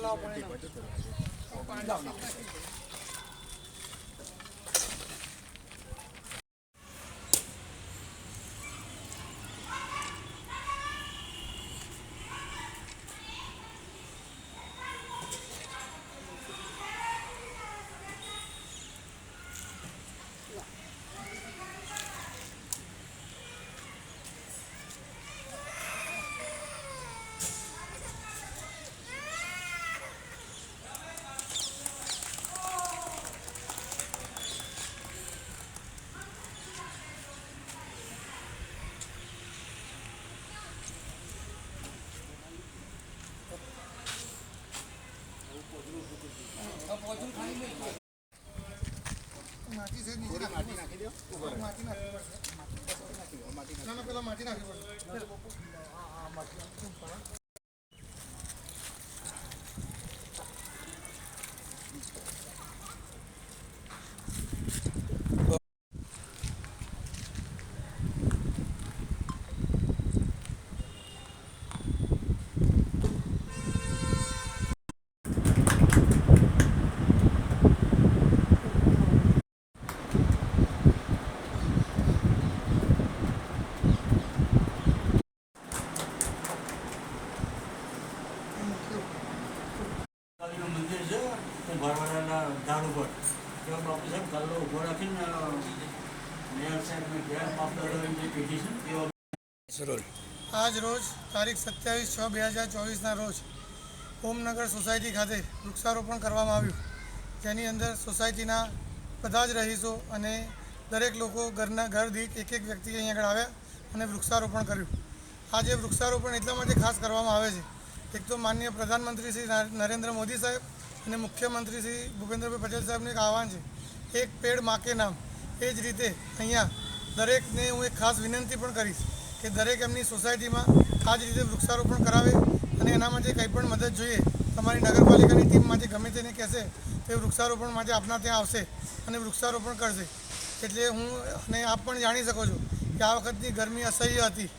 我不知道哪 માટી છે નીચે માટી નાખી દો માટી નાખી પડશે ના ના પેલા માટી નાખી પડશે ઝાડ ઉપર બાપુ સાહેબ કલ્લો ઊભો રાખીને મેયર સાહેબને ઘેર પાપડાનો છે તેઓ આજ રોજ તારીખ સત્યાવીસ છ બે હજાર ચોવીસના રોજ ઓમનગર સોસાયટી ખાતે વૃક્ષારોપણ કરવામાં આવ્યું. જેની અંદર સોસાયટીના બધા જ રહીશો અને દરેક લોકો ઘરના ઘર દીઠ એક એક વ્યક્તિ અહીં આગળ આવ્યા અને વૃક્ષારોપણ કર્યું. આજે વૃક્ષારોપણ એટલા માટે ખાસ કરવામાં આવે છે. એક તો માનનીય પ્રધાનમંત્રી શ્રી નરેન્દ્ર મોદી સાહેબ અને મુખ્યમંત્રી શ્રી ભૂપેન્દ્રભાઈ પટેલ સાહેબનું એક આહવાન છે, એક પેડ માકે નામ. એ જ રીતે અહીંયા દરેકને હું એક ખાસ વિનંતી પણ કરીશ કે દરેક એમની સોસાયટીમાં આ જ રીતે વૃક્ષારોપણ કરાવે અને એના માટે કંઈ પણ મદદ જોઈએ. તમારી નગરપાલિકાની ટીમમાંથી ગમે તેને કહેશે, તે વૃક્ષારોપણ માટે આપના ત્યાં આવશે અને વૃક્ષારોપણ કરશે. એટલે હું અને આપ પણ જાણી શકો છો કે આ વખતની ગરમી અસહ્ય હતી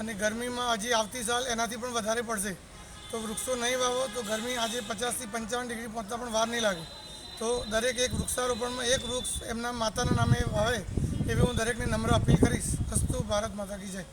અને ગરમીમાં હજી આવતી સાલ એનાથી પણ વધારે પડશે. તો વૃક્ષો નહીં વાવો તો ગરમી આજે પચાસથી પંચાવન ડિગ્રી પહોંચતા પણ વાર નહીં લાગે. તો દરેક એક વૃક્ષારોપણમાં એક વૃક્ષ એમના માતાના નામે વાવે એવી હું દરેકને નમ્ર અપીલ કરીશ. અસ્તુ ભારત માતા કી જય.